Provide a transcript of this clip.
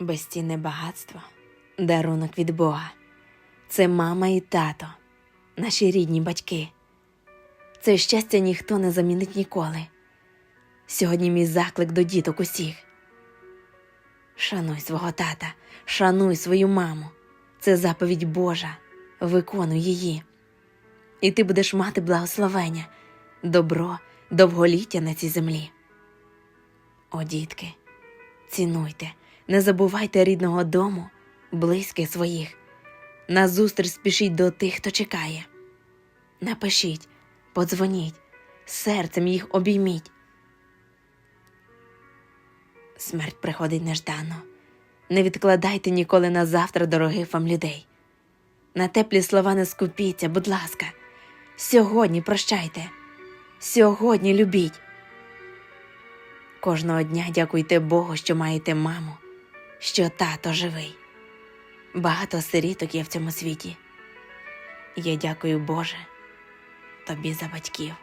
Безцінне багатство, дарунок від Бога. Це мама і тато, наші рідні батьки. Це щастя ніхто не замінить ніколи. Сьогодні мій заклик до діток усіх. Шануй свого тата, шануй свою маму. Це заповідь Божа, виконуй її. І ти будеш мати благословення, добро, довголіття на цій землі. О, дітки, цінуйте, не забувайте рідного дому, близьких своїх. Назустріч спішіть до тих, хто чекає. Напишіть, подзвоніть, серцем їх обійміть. Смерть приходить неждано. Не відкладайте ніколи на завтра дорогих вам людей. На теплі слова не скупіться, будь ласка. Сьогодні прощайте, сьогодні любіть. Кожного дня дякуйте Богу, що маєте маму, що тато живий. Багато сиріток є в цьому світі. Я дякую Боже тобі за батьків.